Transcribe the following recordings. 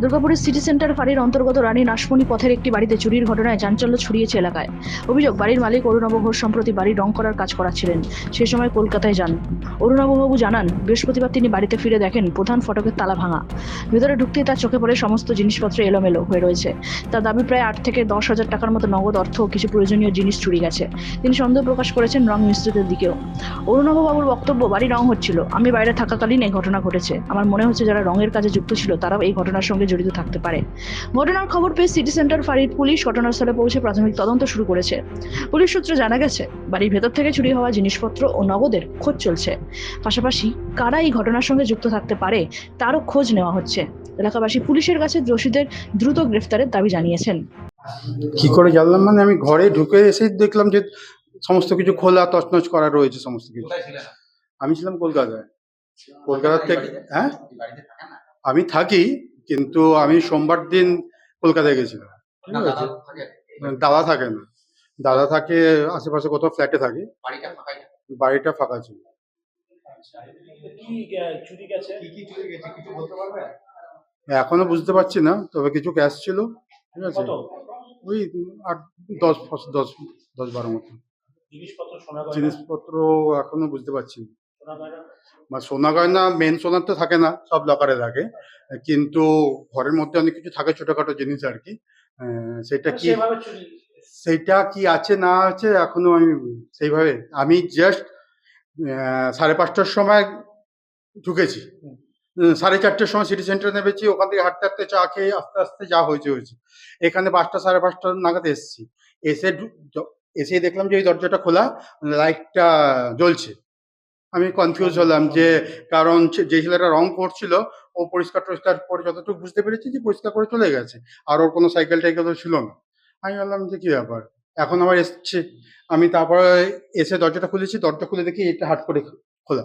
দুর্গাপুরের city centre ফাঁড়ির অন্তর্গত রানী নাশমণি পথের একটি বাড়িতে চুরির ঘটনায় চাঞ্চল্য ছড়িয়েছে এলাকায়। অভিযোগ, বাড়ির মালিক অরুণাভ ঘোষ সম্প্রতি বাড়ি রং করার কাজ করাচ্ছিলেন। সে সময় কলকাতায় যান। অরুণাভবাবু জানান, বৃহস্পতিবার তিনি বাড়িতে ফিরে দেখেন প্রধান ফটকের তালা ভাঙা। ভেতরে ঢুকতেই তার চোখে পড়ে সমস্ত জিনিসপত্র এলোমেলো হয়ে রয়েছে। তার দাবি প্রায় আট থেকে দশ হাজার টাকার মতো নগদ অর্থ কিছু প্রয়োজনীয় জিনিস চুরি গেছে। তিনি সন্দেহ প্রকাশ করেছেন রং মিস্ত্রিদের দিকেও। অরুণাভবাবুর বক্তব্য, বাড়ি রং হচ্ছিল। আমি বাইরে থাকাকালীন এই ঘটনা ঘটেছে। আমার মনে হচ্ছে যারা রঙের কাজে যুক্ত ছিল, তারাও এই ঘটনার সঙ্গে জড়িত থাকতে পারে। ঘটনার খবর পেয়ে সিটি সেন্টার ফাঁড়ির পুলিশ ঘটনাস্থলে পৌঁছে প্রাথমিক তদন্ত শুরু করেছে। পুলিশ সূত্রে জানা গেছে বাড়ির ভেতর থেকে চুরি হওয়া জিনিসপত্র ও নগদের খোঁজ চলছে। পাশাপাশি কারা এই ঘটনার সঙ্গে যুক্ত থাকতে পারে তারও খোঁজ নেওয়া হচ্ছে। এলাকাবাসী পুলিশের কাছে দোষীদের দ্রুত গ্রেফতারের দাবি জানিয়েছেন। কি করে জানলাম? মানে আমি ঘরে ঢুকে এসে দেখলাম যে সমস্ত কিছু খোলা তছনছ করা রয়েছে সমস্ত কিছু। আমি ছিলাম কলকাতায়। কলকাতা থেকে হ্যাঁ? বাড়িতে থাকেন না আমি থাকি কিন্তু আমি সোমবার দিন কলকাতায় গেছিলাম। ঠিক আছে। দাদা থাকে? না। দাদা থাকে আশেপাশে কোথাও ফ্ল্যাটে থাকে। বাড়িটা ফাঁকাই থাকে? বাড়িটা ফাঁকা ছিল। কি গে- চুরি গেছে? কি কি চুরি গেছে? কিছু বলতে পারবে? এখনও বুঝতে পারছি না তবে কিছু ক্যাশ ছিল। ঠিক আছে? ওই আট দশ দশ দশ বারো মতো। জিনিসপত্র এখনও বুঝতে পারছি না। সোনা গয়না বা সোনা গয়না মেন সোনার তো থাকে না সব লকারে থাকে। কিন্তু ঘরের মধ্যে অনেক কিছু থাকে ছোটখাটো জিনিস আর কি। সেটা কি সেটা কি আছে না আছে এখনও আমি সেইভাবে আমি জাস্ট সাড়ে পাঁচটার সময় ঢুকেছি। সাড়ে চারটের সময় সিটি সেন্টারে নেমেছি ওখান থেকে হাঁটতে হাঁটতে চা খেয়ে আস্তে আস্তে যা হয়েছে হয়েছে। এখানে পাঁচটা সাড়ে পাঁচটা নাগাদ এসেছি। এসে এসে দেখলাম যে এই দরজাটা খোলা লাইটটা জ্বলছে। আমি কনফিউজ হলাম যে কারণ যে ছেলেটা রং করছিল ও পরিষ্কার টরিষ্কার করে যতটুকু বুঝতে পেরেছি যে পরিষ্কার করে চলে গেছে। আর ওর কোনো সাইকেল টাইকেলও ছিল না। আমি বললাম যে কি ব্যাপার? এখন আবার এসছে। আমি তারপরে এসে দরজাটা খুলেছি দরজা খুলে দেখি এটা হাট করে খোলা।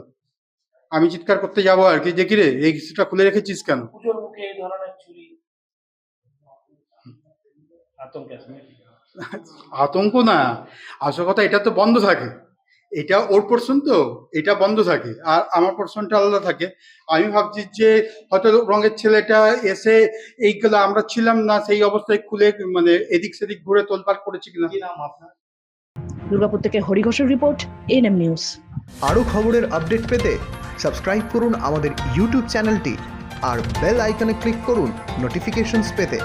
আমি চিৎকার করতে যাব আর কি যে কি রে এই কিছুটা খুলে রেখেছিস কেন? এই ধরনের আতঙ্ক আতঙ্ক না। আসল কথা এটা তো বন্ধ থাকে। এটা ওর পোর্শন তো এটা বন্ধ থাকে আর আমার পোর্শনটা আলাদা থাকে। আমি ভাবছি যে হয়তো রঙের ছেলেটা এসে এইগুলো আমরা ছিলাম না সেই অবস্থায় খুলে মানে এদিক সেদিক ঘুরে তোলপাড় করেছি কিনা। দুর্গাপুর থেকে হরি ঘোষের রিপোর্ট এনএম নিউজ আরও খবরের আপডেট পেতে সাবস্ক্রাইব করুন আমাদের ইউটিউব চ্যানেলটি আর বেল আইকনে ক্লিক করুন নোটিফিকেশনস পেতে।